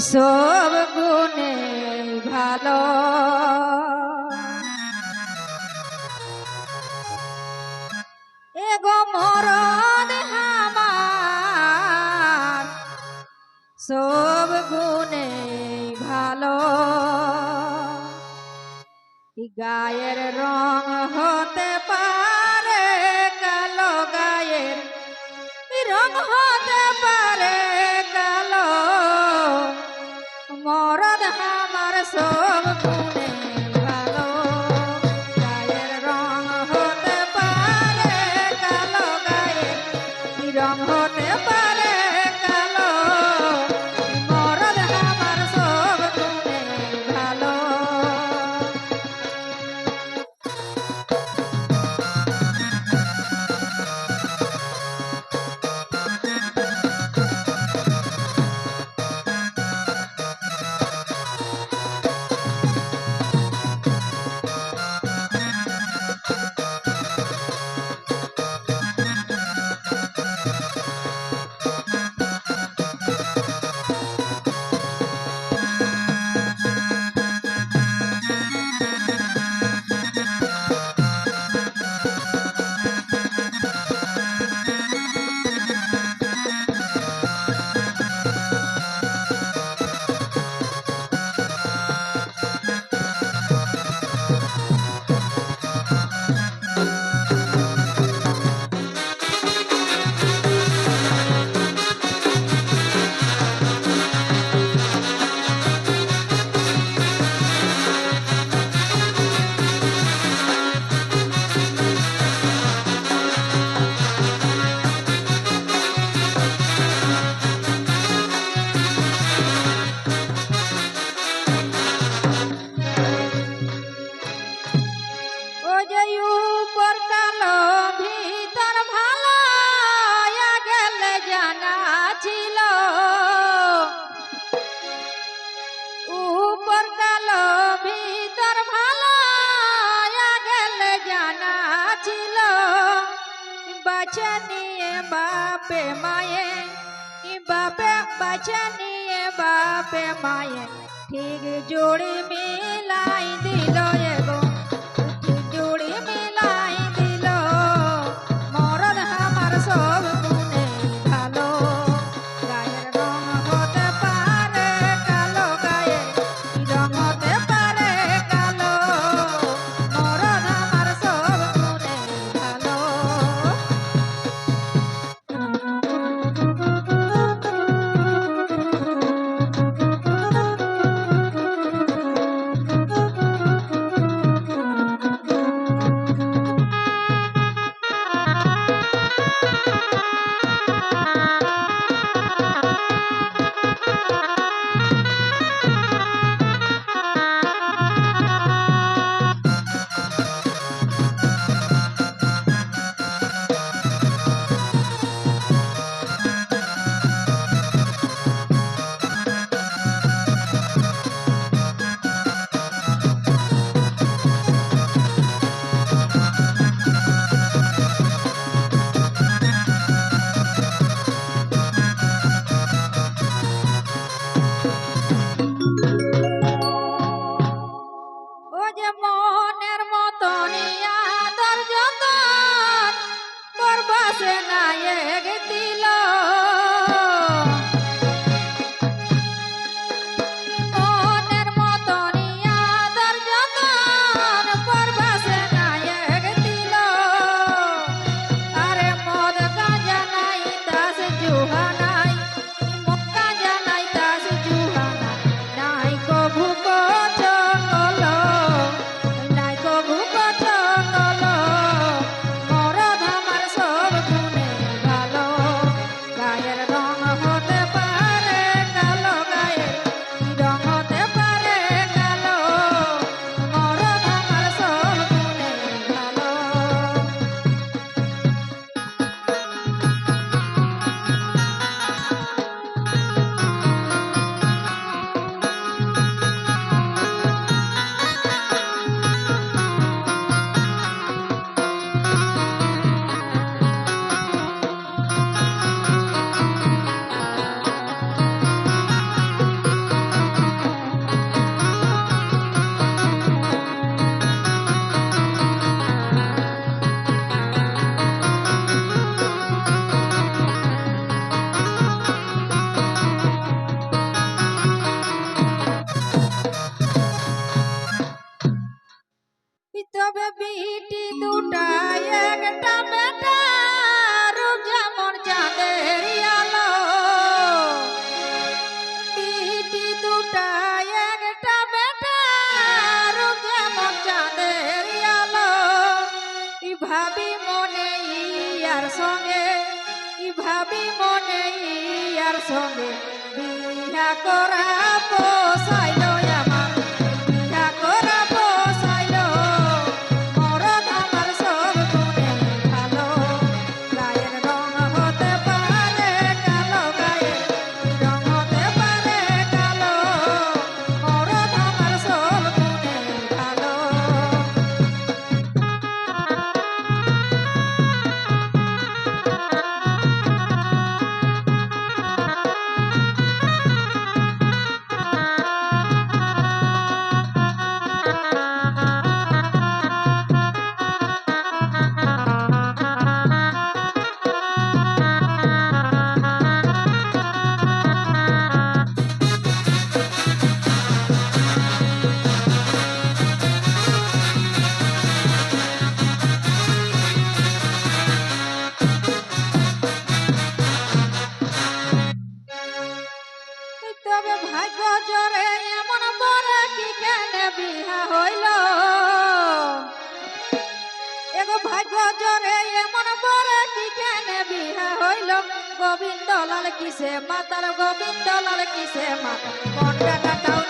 সব গুণে ভালো। এগো মরদ হামার সব গুণে ভালো। গায়ের রং হতে পারে বাপে মায়ে বাপে বাছা নিয়ে বাপে মায়ে। ঠিক জোড়ে মেলাই দিল ভাবি মনে ইয়ার সঙ্গে কি ভাবি মনে ইয়ার সঙ্গে বিয়া করা পোষায় গোবিন্দ লাল কিসে মাতার গোবিন্দ লাল কিসে মাতা কোনটা